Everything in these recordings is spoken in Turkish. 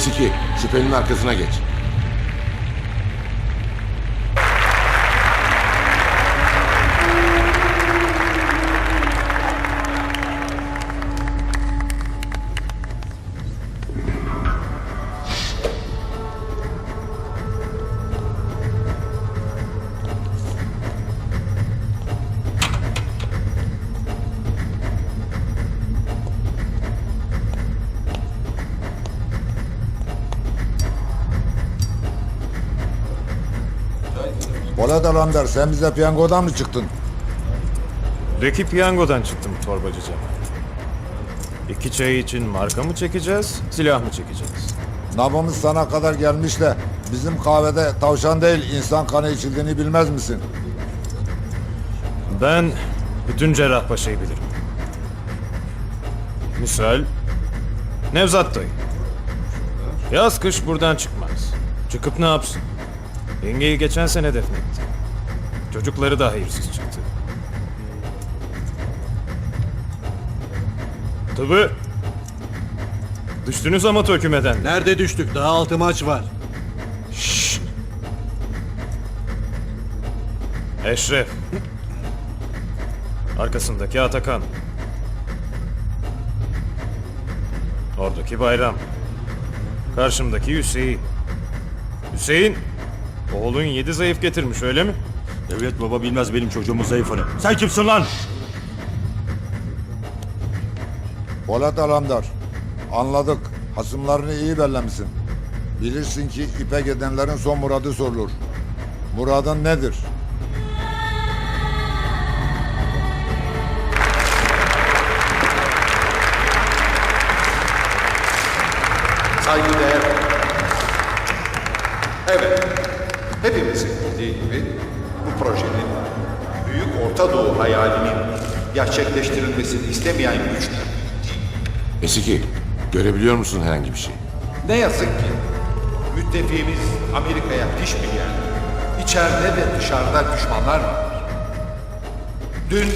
S2 şüphelinin arkasına geç. Polat Alamdar sen bize piyangodan mı çıktın? Deki piyangodan çıktım torbacı Cemal. İki çay için marka mı çekeceğiz, silah mı çekeceğiz? Nabımız sana kadar gelmiş de bizim kahvede tavşan değil insan kanı içildiğini bilmez misin? Ben bütün Cerrahpaşa'yı bilirim. Misal, Nevzat dayı. Yaz kış buradan çıkmaz. Çıkıp ne yapsın? Yengeyi geçen sene defnetti. Çocukları da hayırsız çıktı. Tabii. Düştünüz ama tökümeden. Nerede düştük? Daha altı maç var. Eşref. Arkasındaki Atakan. Oradaki Bayram. Karşımdaki Hüseyin. Hüseyin, oğlun yedi zayıf getirmiş öyle mi? Evet baba bilmez benim çocuğumun zayıfını. Sen kimsin lan? Polat Alamdar anladık hasımlarını iyi bellemişsin. Bilirsin ki ipek edenlerin son muradı sorulur. Muradın nedir? Saygıdeğer Evet, hepimizin bildiği gibi bu projenin Büyük Orta Doğu hayalinin gerçekleştirilmesini istemeyen güçler S2 görebiliyor musun herhangi bir şey? ne yazık ki müttefiğimiz Amerika'ya diş bilen, içeride ve dışarıda düşmanlar var. Dün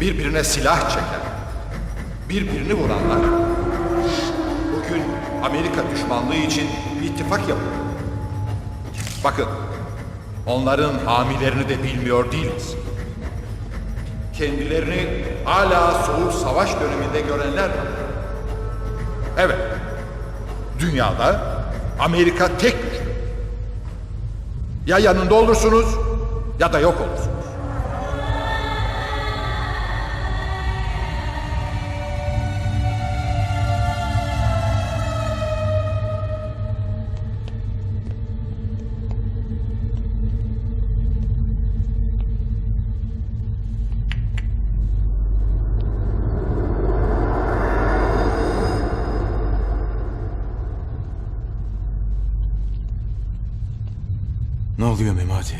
birbirine silah çeken, birbirini vuranlar, bugün Amerika düşmanlığı için bir ittifak yapıyor. Bakın, onların hamilerini de bilmiyor değiliz. Kendilerini hala soğuk savaş döneminde görenler var. Evet, dünyada Amerika tek. Ya yanında olursunuz ya da yok olursunuz. Ne oluyor Memati?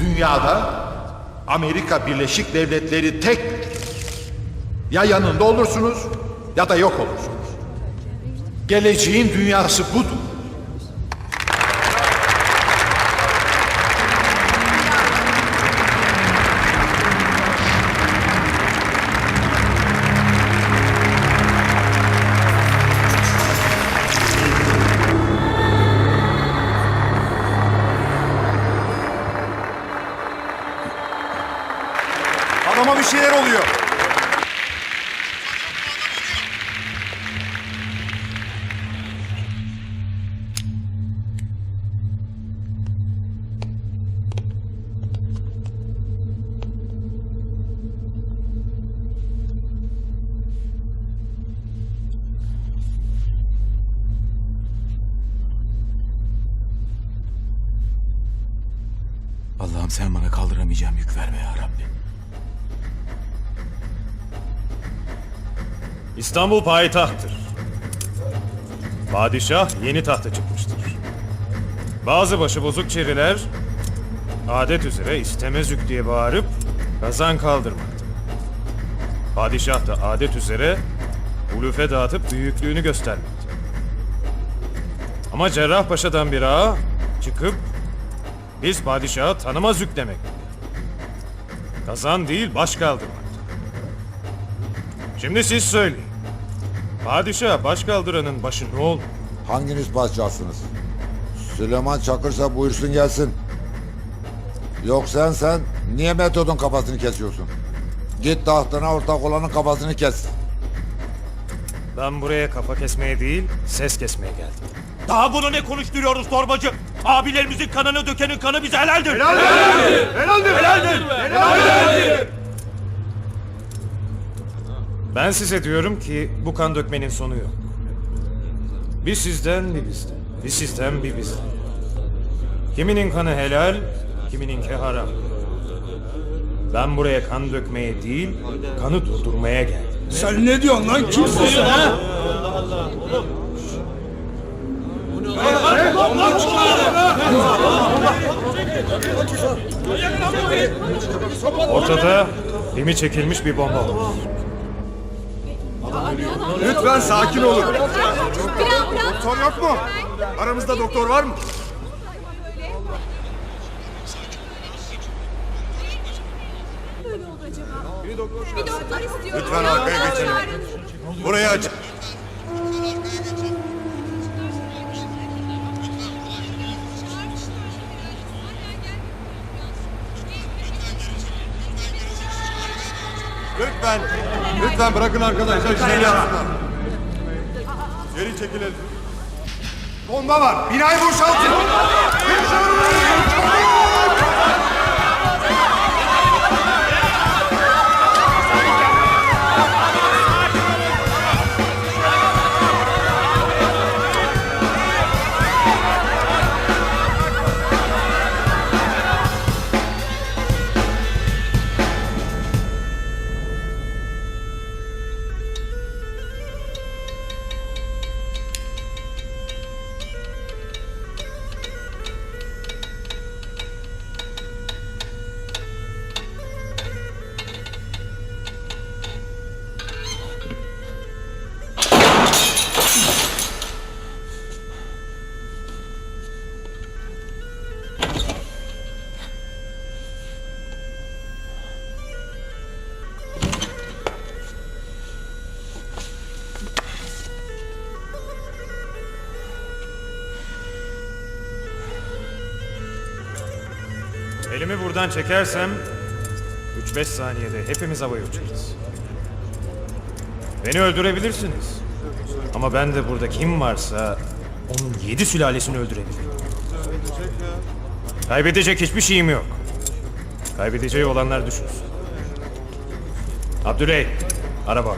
Dünyada Amerika Birleşik Devletleri tek. Ya yanında olursunuz ya da yok olursunuz. Geleceğin dünyası budur. Adama bir şeyler oluyor. Allah'ım sen bana kaldıramayacağım yük verme ya Rabbi. İstanbul payitahttır. Padişah yeni tahta çıkmıştır. Bazı başıbozuk çeriler adet üzere istemezük diye bağırıp kazan kaldırmakta. Padişah da adet üzere ulufe dağıtıp büyüklüğünü göstermekte. Ama Cerrahpaşa'dan bir ağa çıkıp biz padişahı tanımaz yüklemek. Kazan değil baş kaldırmak. Şimdi siz söyleyin. Padişah baş kaldıranın başı ne olur? Hanginiz padişahsınız? Süleyman Çakırsa buyursun gelsin. Yok sen sen niye metodun kafasını kesiyorsun? Git tahtına ortak olanın kafasını kes. Ben buraya kafa kesmeye değil, ses kesmeye geldim. Daha bunu ne konuşturuyoruz torbacı? Abilerimizin kanını dökenin kanı bize helaldir. Helaldir. Helaldir. Helaldir. Ben size diyorum ki bu kan dökmenin sonu yok. Bir sizden bir bizden. Bir sizden bir bizden. Kiminin kanı helal, kimininki haram. Ben buraya kan dökmeye değil, kanı durdurmaya geldim. Sen ne diyorsun lan? Kimsin sen ha? Ortada limi çekilmiş bir bomba var. Lütfen sakin olun. Doktor yok mu? Aramızda doktor var mı? Bir doktor, istiyorum. Lütfen arkaya geçelim. Burayı aç. Lütfen, lütfen bırakın arkadaşlar işlerini yapsınlar. Geri çekilin. Bomba var. Binayı boşaltın. Elimi buradan çekersem 3-5 saniyede hepimiz havaya uçarız. Beni öldürebilirsiniz. Ama ben de burada kim varsa onun yedi sülalesini öldürebilirim. Kaybedecek hiçbir şeyim yok. Kaybedeceği olanlar düşünsün. Abdüley, araba.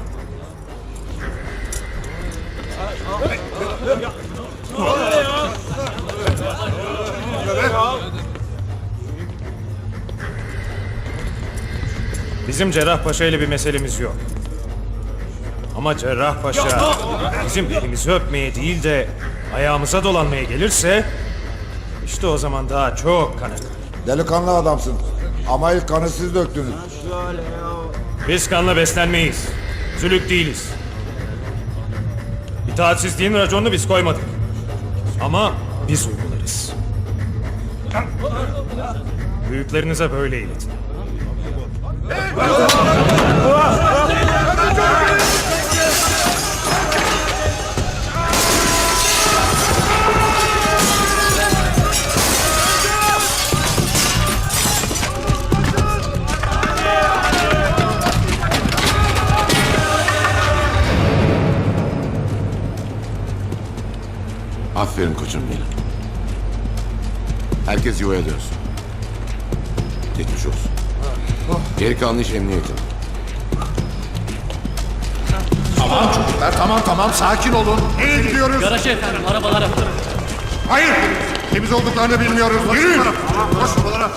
Bizim Cerrahpaşa ile bir meselemiz yok. Ama Cerrahpaşa bizim elimizi öpmeye değil de ayağımıza dolanmaya gelirse işte o zaman daha çok kan akar. Delikanlı adamsın. Ama ilk kanı siz döktünüz. Biz kanla beslenmeyiz. Zülük değiliz. İtaatsizliğin raconunu biz koymadık. Ama biz uygularız. Büyüklerinize böyle iletin. Aferin koçum benim. Herkes yuvaya dönsün. Geçmiş olsun. Geri kalan iş emniyetin. Tamam çocuklar tamam tamam sakin olun. Nereye gidiyoruz? Garaj efendim arabalara. Hayır. Temiz olduklarını bilmiyoruz. Yürüyün. Koş arabalara.